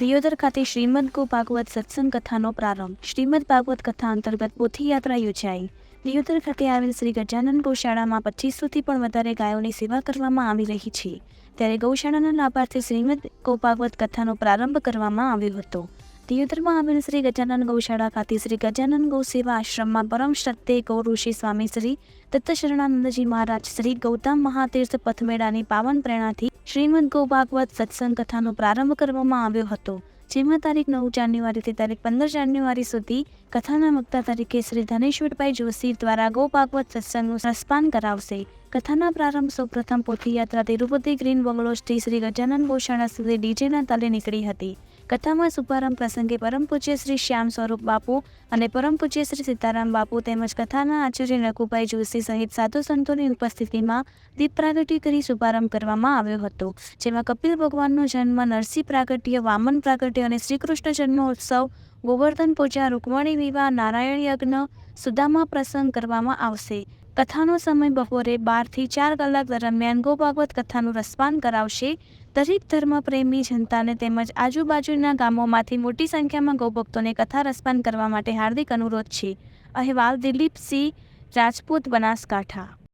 દિયોદર ખાતે શ્રીમદ ગો ભાગવત સત્સંગ કથાનો પ્રારંભ. શ્રીમદ ભાગવત કથા અંતર્ગત પોથીયાત્રા યોજાઈ. વિયોદર ખાતે આવેલ શ્રી ગજાનંદ ગૌશાળામાં પચીસોથી પણ વધારે ગાયોની સેવા કરવામાં આવી રહી છે. ત્યારે ગૌશાળાના લાભાર્થી શ્રીમદ ગો ભાગવત કથાનો પ્રારંભ કરવામાં આવ્યો હતો. દિયોદરમાં આવેલ શ્રી ગજાનંદ ગૌશાળા ખાતે શ્રી ગજાનંદ ગૌ સેવા આશ્રમમાં પરમ શ્રદ્ધે ગૌ ઋષિ સ્વામી શ્રી દત્ત શરણાનંદજી મહારાજ શ્રી ગૌતમ મહાતીર્થ પથમેળાની પાવન પ્રેરણાથી શ્રીમદ ગૌ ભાગવત સત્સંગ કથાનો પ્રારંભ કરવામાં આવ્યો હતો. જેમાં તારીખ નવ જાન્યુઆરીથી તારીખ પંદર જાન્યુઆરી સુધી કથાના વક્તા તરીકે શ્રી ધનેશ્વરભાઈ જોશી દ્વારા ગૌ ભાગવત સત્સંગનું સંસ્પાન કરાવશે. કથાના પ્રારંભ સૌપ્રથમ પોથી યાત્રા તિરુપતિ ગ્રીન બંગલોઝથી શ્રી ગજાનન ગૌશાળા સુધી ડીજેના તાલે નીકળી હતી. કથામાં શુભારંભ પ્રસંગે પરમ પૂજ્ય શ્રી શ્યામ સ્વરૂપ બાપુ અને પરમ પૂજ્ય શ્રી સીતારામ બાપુ તેમજ કથાના આચાર્ય નકુભાઈ જોશી સહિત સાધુ સંતોની ઉપસ્થિતિમાં દીપ પ્રાગટ્ય કરી શુભારંભ કરવામાં આવ્યો હતો, જેમાં કપિલ ભગવાનનો જન્મ નરસિંહ પ્રાગટ્ય, વામન પ્રાગટ્ય અને શ્રીકૃષ્ણ જન્મોત્સવ ગોવર્ધન પૂજા રૂકમણી વિવાહ નારાયણ યજ્ઞ સુદામા પ્રસંગ કરવામાં આવશે. કથાનો સમય બપોરે બારથી ચાર કલાક દરમિયાન ગો ભાગવત કથાનું રસપાન કરાવશે. દરેક ધર્મપ્રેમી જનતાને તેમજ આજુબાજુના ગામોમાંથી મોટી સંખ્યામાં ગૌભક્તોને કથા રસપાન કરવા માટે હાર્દિક અનુરોધ છે. અહેવાલ દિલીપસિંહ, રાજપૂત બનાસકાંઠા.